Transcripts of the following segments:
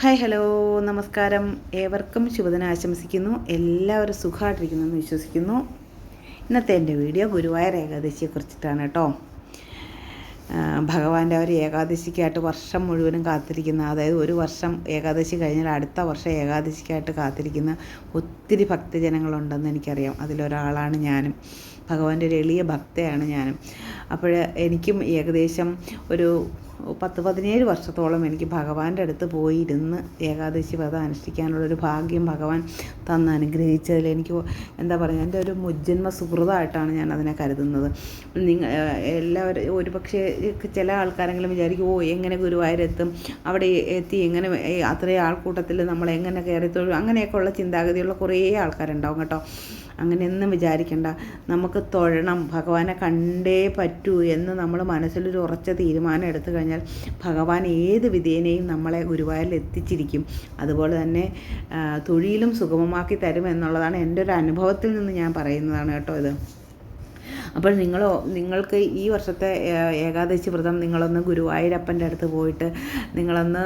Hi hello നമസ്കാരം. ഏവർക്കും ശുഭദിനം ആശംസിക്കുന്നു. എല്ലാവരും സുഖമായിട്ടിരിക്കുന്നു എന്ന് വിശ്വസിക്കുന്നു. ഇന്നത്തെ എന്റെ വീഡിയോ ഗുരുവായൂർ ഏകാദശിയെ കുറിച്ചിട്ടാണ് കേട്ടോ. ഭഗവാന്റെ ഒരു ഏകാദശിക്കായിട്ട് വർഷം മുഴുവനും കാത്തിരിക്കുന്ന അതായത് ഒരു വർഷം ഏകാദശി കഴിഞ്ഞാൽ അടുത്ത വർഷം ഏകാദശിക്കായിട്ട് കാത്തിരിക്കുന്ന ഒത്തിരി ഭക്തജനങ്ങളുണ്ടെന്ന് എനിക്കറിയാം. അതിലൊരാളാണ് ഞാനും. ഭഗവാന്റെ ഒരു എളിയ ഭക്തയാണ് ഞാനും. അപ്പോൾ എനിക്കും ഏകദേശം ഒരു പത്ത് പതിനേഴ് വർഷത്തോളം എനിക്ക് ഭഗവാന്റെ അടുത്ത് പോയി ഇരുന്ന് ഏകാദശി വ്രതം അനുഷ്ഠിക്കാനുള്ളൊരു ഭാഗ്യം ഭഗവാൻ തന്ന് അനുഗ്രഹിച്ചതിൽ എനിക്ക് എന്താ പറയുക എന്റെ ഒരു മുജ്ജന്മ സുഹൃതമായിട്ടാണ് ഞാൻ അതിനെ കരുതുന്നത്. നിങ്ങൾ എല്ലാവരും ഒരു പക്ഷേ ചില ആൾക്കാരെങ്കിലും വിചാരിക്കും ഓ എങ്ങനെ ഗുരുവായൂരെത്തും അവിടെ എത്തി എങ്ങനെ അത്രയും ആൾക്കൂട്ടത്തിൽ നമ്മൾ എങ്ങനെ കയറി തൊഴും അങ്ങനെയൊക്കെ ഉള്ള ചിന്താഗതിയുള്ള കുറേ ആൾക്കാരുണ്ടാവും കേട്ടോ. അങ്ങനെയൊന്നും വിചാരിക്കേണ്ട. നമുക്ക് തൊഴണം. ഭഗവാനെ കണ്ടേ പറ്റൂ എന്ന് നമ്മൾ മനസ്സിലൊരു ഉറച്ച തീരുമാനം എടുത്തു കഴിഞ്ഞാൽ ഭഗവാൻ ഏത് വിധേനയും നമ്മളെ ഗുരുവായൂരിൽ എത്തിച്ചിരിക്കും. അതുപോലെ തന്നെ തൊഴിലും സുഗമമാക്കി തരും എന്നുള്ളതാണ് എന്റെ ഒരു അനുഭവത്തിൽ നിന്ന് ഞാൻ പറയുന്നതാണ് കേട്ടോ ഇത്. അപ്പോൾ നിങ്ങളോ നിങ്ങൾക്ക് ഈ വർഷത്തെ ഏകാദശി വ്രതം നിങ്ങളൊന്ന് ഗുരുവായൂരപ്പന്റെ അടുത്ത് പോയിട്ട് നിങ്ങളൊന്ന്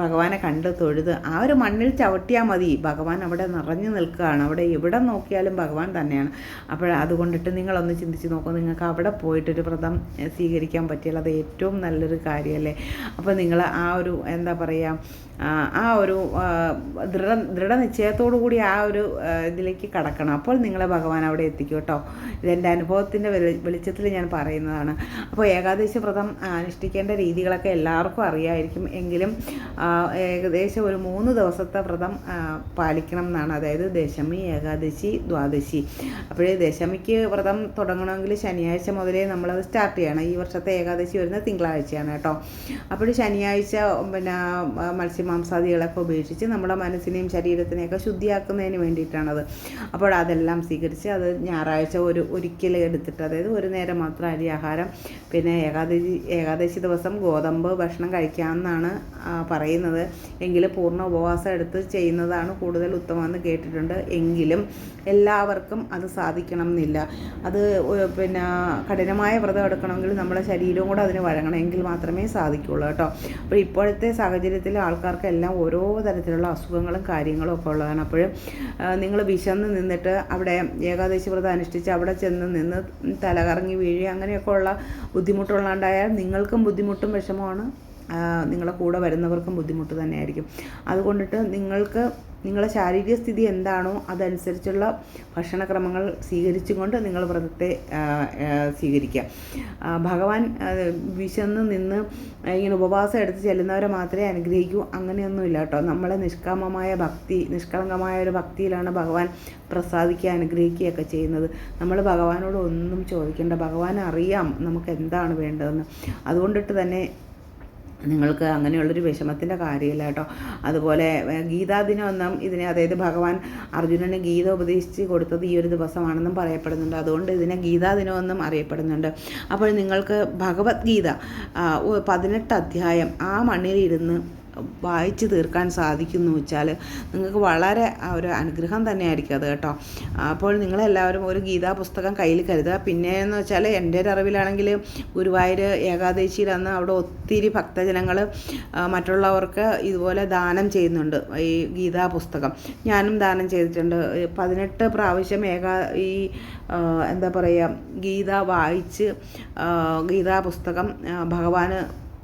ഭഗവാനെ കണ്ട് തൊഴുത് ആ ഒരു മണ്ണിൽ ചവിട്ടിയാൽ മതി. ഭഗവാൻ അവിടെ നിറഞ്ഞു നിൽക്കുകയാണ്. അവിടെ എവിടെ നോക്കിയാലും ഭഗവാൻ തന്നെയാണ്. അപ്പോൾ അതുകൊണ്ടിട്ട് നിങ്ങളൊന്ന് ചിന്തിച്ച് നോക്കൂ. നിങ്ങൾക്ക് അവിടെ പോയിട്ടൊരു വ്രതം സ്വീകരിക്കാൻ പറ്റിയാൽ അത് ഏറ്റവും നല്ലൊരു കാര്യമല്ലേ? അപ്പോൾ നിങ്ങൾ ആ ഒരു എന്താ പറയുക ആ ഒരു ദൃഢ ദൃഢനിശ്ചയത്തോടു കൂടി ആ ഒരു ഇതിലേക്ക് കടക്കണം. അപ്പോൾ നിങ്ങളെ ഭഗവാൻ അവിടെ എത്തിക്കും കേട്ടോ. ഇതെന്റെ അനുഭവത്തിന്റെ വെളിച്ചത്തിൽ ഞാൻ പറയുന്നതാണ്. അപ്പോൾ ഏകാദശി വ്രതം അനുഷ്ഠിക്കേണ്ട രീതികളൊക്കെ എല്ലാവർക്കും അറിയായിരിക്കും. എങ്കിലും ഏകദേശം ഒരു മൂന്ന് ദിവസത്തെ വ്രതം പാലിക്കണം എന്നാണ്. അതായത് ദശമി ഏകാദശി ദ്വാദശി. അപ്പോഴേ ദശമിക്ക് വ്രതം തുടങ്ങണമെങ്കിൽ ശനിയാഴ്ച മുതലേ നമ്മളത് സ്റ്റാർട്ട് ചെയ്യണം. ഈ വർഷത്തെ ഏകാദശി വരുന്ന തിങ്കളാഴ്ചയാണ് കേട്ടോ. അപ്പോൾ ശനിയാഴ്ച പിന്നെ മത്സ്യമാംസാദികളൊക്കെ ഉപേക്ഷിച്ച് നമ്മുടെ മനസ്സിനെയും ശരീരത്തിനെയൊക്കെ ശുദ്ധിയാക്കുന്നതിന് വേണ്ടിയിട്ടാണത്. അപ്പോൾ അതെല്ലാം സ്വീകരിച്ച് അത് ഞായറാഴ്ച ഒരു ഒരു ഒരിക്കൽ എടുത്തിട്ട് അതായത് ഒരു നേരം മാത്രം അരി ആഹാരം പിന്നെ ഏകാദശി ഏകാദശി ദിവസം ഗോതമ്പ് ഭക്ഷണം കഴിക്കാമെന്നാണ് പറയുന്നത്. എങ്കിലും പൂർണ ഉപവാസം എടുത്ത് ചെയ്യുന്നതാണ് കൂടുതൽ ഉത്തമമെന്ന് കേട്ടിട്ടുണ്ട്. എങ്കിലും എല്ലാവർക്കും അത് സാധിക്കണം എന്നില്ല അത് പിന്നെ കഠിനമായ വ്രതം എടുക്കണമെങ്കിൽ നമ്മുടെ ശരീരവും കൂടെ അതിന് വഴങ്ങണമെങ്കിൽ മാത്രമേ സാധിക്കുള്ളൂ കേട്ടോ. അപ്പോൾ ഇപ്പോഴത്തെ സാഹചര്യത്തിൽ ആൾക്കാർക്കെല്ലാം ഓരോ തരത്തിലുള്ള അസുഖങ്ങളും കാര്യങ്ങളും ഒക്കെ ഉള്ളതാണ്. അപ്പോഴും നിങ്ങൾ വിശന്ന് നിന്നിട്ട് അവിടെ ഏകാദശി വ്രതം അനുഷ്ഠിച്ച് അവിടെ ചെന്ന് നിന്ന് തലകറങ്ങി വീഴുക അങ്ങനെയൊക്കെ ഉള്ള ബുദ്ധിമുട്ടുള്ളതുകൊണ്ടായാൽ നിങ്ങൾക്കും ബുദ്ധിമുട്ടും വിഷമമാണ്. നിങ്ങളെ കൂടെ വരുന്നവർക്കും ബുദ്ധിമുട്ട് തന്നെയായിരിക്കും. അതുകൊണ്ടിട്ട് നിങ്ങൾക്ക് നിങ്ങളുടെ ശാരീരിക സ്ഥിതി എന്താണോ അതനുസരിച്ചുള്ള ഭക്ഷണക്രമങ്ങൾ സ്വീകരിച്ചുകൊണ്ട് നിങ്ങൾ വ്രതത്തെ സ്വീകരിക്കുക. ഭഗവാൻ വിശന്ന് നിന്ന് ഇങ്ങനെ ഉപവാസം എടുത്ത് ചെല്ലുന്നവരെ മാത്രമേ അനുഗ്രഹിക്കൂ. അങ്ങനെയൊന്നുമില്ല കേട്ടോ. നമ്മളെ നിഷ്കാമമായ ഭക്തി നിഷ്കളങ്കമായ ഒരു ഭക്തിയിലാണ് ഭഗവാൻ പ്രസാദിക്കുക അനുഗ്രഹിക്കുകയൊക്കെ ചെയ്യുന്നത്. നമ്മൾ ഭഗവാനോട് ഒന്നും ചോദിക്കേണ്ട. ഭഗവാൻ അറിയാം നമുക്ക് എന്താണ് വേണ്ടതെന്ന്. അതുകൊണ്ടിട്ട് തന്നെ നിങ്ങൾക്ക് അങ്ങനെയുള്ളൊരു വിഷമത്തിന്റെ കാര്യമില്ല കേട്ടോ. അതുപോലെ ഗീതാ ഗീതാദിനം ഒന്നും ഇതിനെ അതായത് ഭഗവാൻ അർജുനന് ഗീത ഉപദേശിച്ച് കൊടുത്തത് ഈ ഒരു ദിവസമാണെന്നും പറയപ്പെടുന്നുണ്ട്. അതുകൊണ്ട് ഇതിനെ ഗീതാദിനമെന്നും അറിയപ്പെടുന്നുണ്ട്. അപ്പോൾ നിങ്ങൾക്ക് ഭഗവത്ഗീത പതിനെട്ട് അധ്യായം ആ മണ്ണിലിരുന്ന് വായിച്ചു തീർക്കാൻ സാധിക്കുന്നു വെച്ചാൽ നിങ്ങൾക്ക് വളരെ ഒരു അനുഗ്രഹം തന്നെയായിരിക്കും അത് കേട്ടോ. അപ്പോൾ നിങ്ങളെല്ലാവരും ഒരു ഗീതാ പുസ്തകം കയ്യിൽ കരുതുക. പിന്നെ എന്ന് വെച്ചാൽ എന്റെ ഒരു അറിവിലാണെങ്കിൽ ഗുരുവായൂർ ഏകാദശിയിൽ അന്ന് അവിടെ ഒത്തിരി ഭക്തജനങ്ങൾ മറ്റുള്ളവർക്ക് ഇതുപോലെ ദാനം ചെയ്യുന്നുണ്ട് ഈ ഗീതാ പുസ്തകം ഞാനും ദാനം ചെയ്തിട്ടുണ്ട്. പതിനെട്ട് പ്രാവശ്യം ഏകാ ഈ എന്താ പറയുക ഗീത വായിച്ച് ഗീതാ പുസ്തകം ഭഗവാന്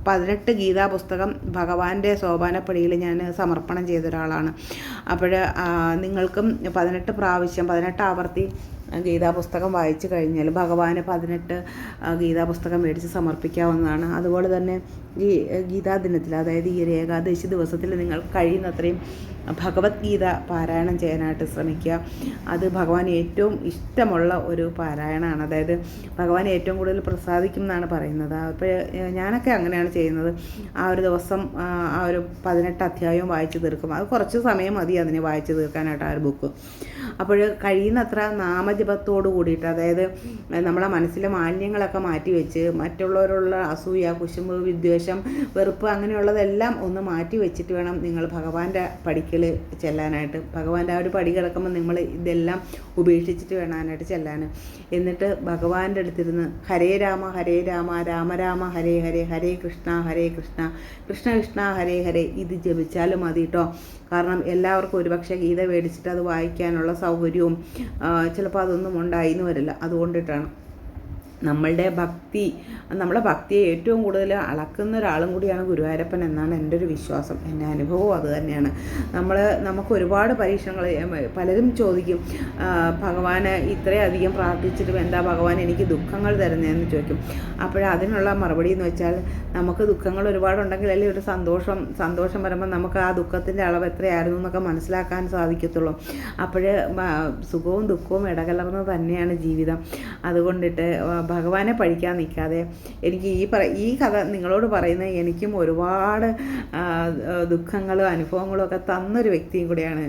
പതിനെട്ട് ഗീതാ പുസ്തകം ഭഗവാന്റെ സോപാനപ്പടിയിൽ ഞാൻ സമർപ്പണം ചെയ്ത ഒരാളാണ് അപ്പോൾ നിങ്ങൾക്കും പതിനെട്ട് പ്രാവശ്യം പതിനെട്ട് ആവർത്തി ഗീതാ പുസ്തകം വായിച്ചു കഴിഞ്ഞാൽ ഭഗവാന് പതിനെട്ട് ഗീതാപുസ്തകം ഗീതാ പുസ്തകം മേടിച്ച് സമർപ്പിക്കാവുന്നതാണ്. അതുപോലെ തന്നെ ഈ ഗീതാ ദിനത്തിൽ അതായത് ഈ ഒരു ഏകാദശി ദിവസത്തിൽ നിങ്ങൾ കഴിയുന്നത്രയും ഭഗവത്ഗീത പാരായണം ചെയ്യാനായിട്ട് ശ്രമിക്കുക. അത് ഭഗവാൻ ഏറ്റവും ഇഷ്ടമുള്ള ഒരു പാരായണമാണ് അതായത് ഭഗവാൻ ഏറ്റവും കൂടുതൽ പ്രസാദിക്കും എന്നാണ് പറയുന്നത് അപ്പോൾ ഞാനൊക്കെ അങ്ങനെയാണ് ചെയ്യുന്നത്. ആ ഒരു ദിവസം ആ ഒരു പതിനെട്ട് അധ്യായവും വായിച്ചു തീർക്കും. അത് കുറച്ച് സമയം മതി അതിനെ വായിച്ചു തീർക്കാനായിട്ട് ആ ഒരു ബുക്ക്. അപ്പോൾ കഴിയുന്നത്ര നാമജപത്തോട് കൂടിയിട്ട് അതായത് നമ്മളെ മനസ്സിലെ മാലിന്യങ്ങളൊക്കെ മാറ്റി വെച്ച് മറ്റുള്ളവരുള്ള അസൂയ കുശുമ്പ് വിദ്വേഷം വെറുപ്പ് അങ്ങനെയുള്ളതെല്ലാം ഒന്ന് മാറ്റി വെച്ചിട്ട് വേണം നിങ്ങൾ ഭഗവാന്റെ പടിക്കൽ ചെല്ലാനായിട്ട്. ഭഗവാന്റെ ആ ഒരു പടി കിടക്കുമ്പോൾ നിങ്ങൾ ഇതെല്ലാം ഉപേക്ഷിച്ചിട്ട് വേണാനായിട്ട് ചെല്ലാൻ എന്നിട്ട് ഭഗവാന്റെ അടുത്തിരുന്ന് ഹരേ രാമ ഹരേ രാമ രാമ രാമ ഹരേ ഹരേ ഹരേ കൃഷ്ണ ഹരേ കൃഷ്ണ കൃഷ്ണ കൃഷ്ണ ഹരേ ഹരേ ഇത് ജപിച്ചാലും മതി കേട്ടോ കാരണം എല്ലാവർക്കും ഒരുപക്ഷെ ഗീത മേടിച്ചിട്ട് അത് വായിക്കാനുള്ള സൗകര്യവും ചിലപ്പോൾ അതൊന്നും ഉണ്ടായിന്ന് വരില്ല. അതുകൊണ്ടിട്ടാണ്. നമ്മളുടെ ഭക്തി നമ്മളെ ഭക്തിയെ ഏറ്റവും കൂടുതൽ അളക്കുന്ന ഒരാളും കൂടിയാണ് ഗുരുവായൂരപ്പൻ എന്നാണ് എന്റെ ഒരു വിശ്വാസം. എന്റെ അനുഭവവും അത് തന്നെയാണ്. നമ്മൾ നമുക്ക് ഒരുപാട് പരീക്ഷണങ്ങൾ പലരും ചോദിക്കും ഭഗവാന് ഇത്രയധികം പ്രാർത്ഥിച്ചിട്ടും എന്താ ഭഗവാൻ എനിക്ക് ദുഃഖങ്ങൾ തരുന്നതെന്ന് ചോദിക്കും. അപ്പോൾ അതിനുള്ള മറുപടി എന്ന് വെച്ചാൽ നമുക്ക് ദുഃഖങ്ങൾ ഒരുപാടുണ്ടെങ്കിൽ അല്ലെങ്കിൽ ഒരു സന്തോഷം സന്തോഷം വരുമ്പോൾ നമുക്ക് ആ ദുഃഖത്തിന്റെ അളവ് എത്രയായിരുന്നു എന്നൊക്കെ മനസ്സിലാക്കാൻ സാധിക്കത്തുള്ളൂ. അപ്പോഴേ സുഖവും ദുഃഖവും ഇടകലർന്നത് തന്നെയാണ് ജീവിതം. അതുകൊണ്ടിട്ട് ഭഗവാനെ പഠിക്കാൻ നിൽക്കാതെ എനിക്ക് ഈ പറ ഈ കഥ നിങ്ങളോട് പറയുന്നത് എനിക്കും ഒരുപാട് ദുഃഖങ്ങളും അനുഭവങ്ങളും ഒക്കെ തന്നൊരു വ്യക്തിയും കൂടിയാണ്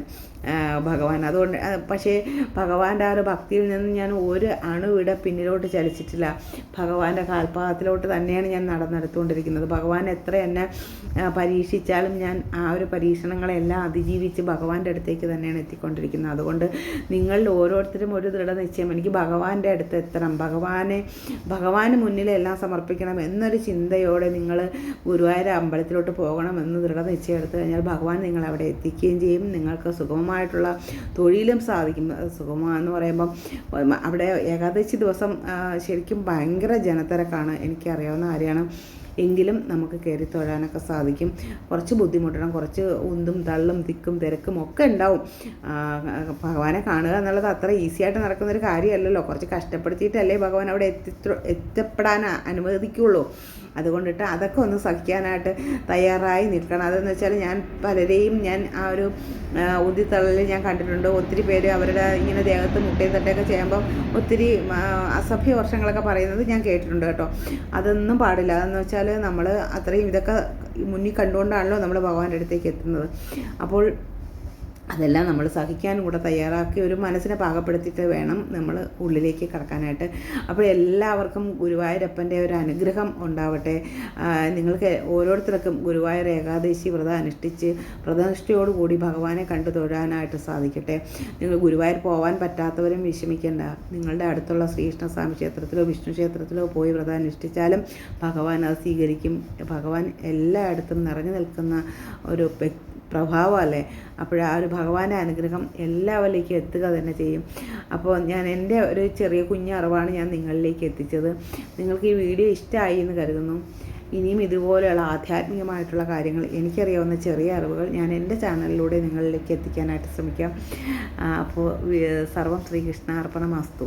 ഭഗവാൻ. അതുകൊണ്ട് പക്ഷേ ഭഗവാന്റെ ആ ഒരു ഭക്തിയിൽ നിന്ന് ഞാൻ ഒരു അണുവിടെ പിന്നിലോട്ട് ചലിച്ചിട്ടില്ല. ഭഗവാന്റെ കാൽപാദത്തിലോട്ട് തന്നെയാണ് ഞാൻ നടന്നെടുത്തുകൊണ്ടിരിക്കുന്നത്. ഭഗവാൻ എത്ര എന്നെ പരീക്ഷിച്ചാലും ഞാൻ ആ ഒരു പരീക്ഷണങ്ങളെല്ലാം അതിജീവിച്ച് ഭഗവാന്റെ അടുത്തേക്ക് തന്നെയാണ് എത്തിക്കൊണ്ടിരിക്കുന്നത്. അതുകൊണ്ട് നിങ്ങളിൽ ഓരോരുത്തരും ഒരു ദൃഢനിശ്ചയം എനിക്ക് ഭഗവാന്റെ അടുത്ത് എത്തണം. ഭഗവാനെ ഭഗവാന് മുന്നിൽ എല്ലാം സമർപ്പിക്കണം എന്നൊരു ചിന്തയോടെ നിങ്ങൾ ഗുരുവായൂർ അമ്പലത്തിലോട്ട് പോകണം എന്ന് ദൃഢനിശ്ചയം എടുത്തു കഴിഞ്ഞാൽ ഭഗവാൻ നിങ്ങളെ അവിടെ എത്തിക്കുകയും ചെയ്യും. നിങ്ങൾക്ക് സുഖം സുഗമമായിട്ടുള്ള തൊഴിലും സാധിക്കും. സുഖമാണെന്ന് പറയുമ്പം അവിടെ ഏകാദശി ദിവസം ശരിക്കും ഭയങ്കര ജനത്തിരക്കാണ് എനിക്കറിയാവുന്ന കാര്യമാണ്. എങ്കിലും നമുക്ക് കയറി തൊഴാനൊക്കെ സാധിക്കും. കുറച്ച് ബുദ്ധിമുട്ടണം കുറച്ച് ഉന്തും തള്ളും തിക്കും തിരക്കും ഒക്കെ ഉണ്ടാവും. ഭഗവാനെ കാണുക എന്നുള്ളത് അത്ര ഈസി ആയിട്ട് നടക്കുന്നൊരു കാര്യമല്ലല്ലോ. കുറച്ച് കഷ്ടപ്പെടുത്തിയിട്ടല്ലേ ഭഗവാൻ അവിടെ എത്തി എത്തപ്പെടാൻ അനുവദിക്കുള്ളൂ. അതുകൊണ്ടിട്ട് അതൊക്കെ ഒന്ന് സഹിക്കാനായിട്ട് തയ്യാറായി നിൽക്കണം. അതെന്ന് വെച്ചാൽ ഞാൻ പലരെയും ഞാൻ ആ ഒരു ഉദിത്തള്ളലിൽ ഞാൻ കണ്ടിട്ടുണ്ട്. ഒത്തിരി പേര് അവരുടെ ഇങ്ങനെ ദേഹത്ത് മുട്ടയും തട്ടയൊക്കെ ചെയ്യുമ്പം ഒത്തിരി അസഭ്യ വർഷങ്ങളൊക്കെ പറയുന്നത് ഞാൻ കേട്ടിട്ടുണ്ട് കേട്ടോ. അതൊന്നും പാടില്ല. അതെന്ന് വെച്ചാൽ നമ്മൾ അത്രയും ഇതൊക്കെ മുന്നിൽ കണ്ടുകൊണ്ടാണല്ലോ നമ്മൾ ഭഗവാന്റെ അടുത്തേക്ക് എത്തുന്നത്. അപ്പോൾ അതെല്ലാം നമ്മൾ സഹിക്കാനും കൂടെ തയ്യാറാക്കി ഒരു മനസ്സിനെ പാകപ്പെടുത്തിയിട്ട് വേണം നമ്മൾ ഉള്ളിലേക്ക് കടക്കാനായിട്ട്. അപ്പോൾ എല്ലാവർക്കും ഗുരുവായൂരപ്പന്റെ ഒരു അനുഗ്രഹം ഉണ്ടാവട്ടെ. നിങ്ങൾക്ക് ഓരോരുത്തർക്കും ഗുരുവായൂർ ഏകാദശി വ്രതം അനുഷ്ഠിച്ച് വ്രതനിഷ്ഠയോടുകൂടി ഭഗവാനെ കണ്ടു തൊഴാനായിട്ട് സാധിക്കട്ടെ. നിങ്ങൾ ഗുരുവായൂർ പോകാൻ പറ്റാത്തവരും വിഷമിക്കേണ്ട. നിങ്ങളുടെ അടുത്തുള്ള ശ്രീകൃഷ്ണസ്വാമി ക്ഷേത്രത്തിലോ വിഷ്ണു ക്ഷേത്രത്തിലോ പോയി വ്രതം അനുഷ്ഠിച്ചാലും ഭഗവാൻ അത് സ്വീകരിക്കും. ഭഗവാൻ എല്ലായിടത്തും നിറഞ്ഞു നിൽക്കുന്ന ഒരു പ്രഭാവമല്ലേ? അപ്പോൾ ആ ഒരു ഭഗവാന്റെ അനുഗ്രഹം എല്ലാവരിലേക്കും എത്തുക തന്നെ ചെയ്യും. അപ്പോൾ ഞാൻ എന്റെ ഒരു ചെറിയ കുഞ്ഞു അറിവാണ് ഞാൻ നിങ്ങളിലേക്ക് എത്തിച്ചത്. നിങ്ങൾക്ക് ഈ വീഡിയോ ഇഷ്ടമായി എന്ന് കരുതുന്നു. ഇനിയും ഇതുപോലെയുള്ള ആധ്യാത്മികമായിട്ടുള്ള കാര്യങ്ങൾ എനിക്കറിയാവുന്ന ചെറിയ അറിവുകൾ ഞാൻ എന്റെ ചാനലിലൂടെ നിങ്ങളിലേക്ക് എത്തിക്കാനായിട്ട് ശ്രമിക്കാം. അപ്പോൾ സർവം ശ്രീകൃഷ്ണാർപ്പണ അർപ്പണമാസ്തു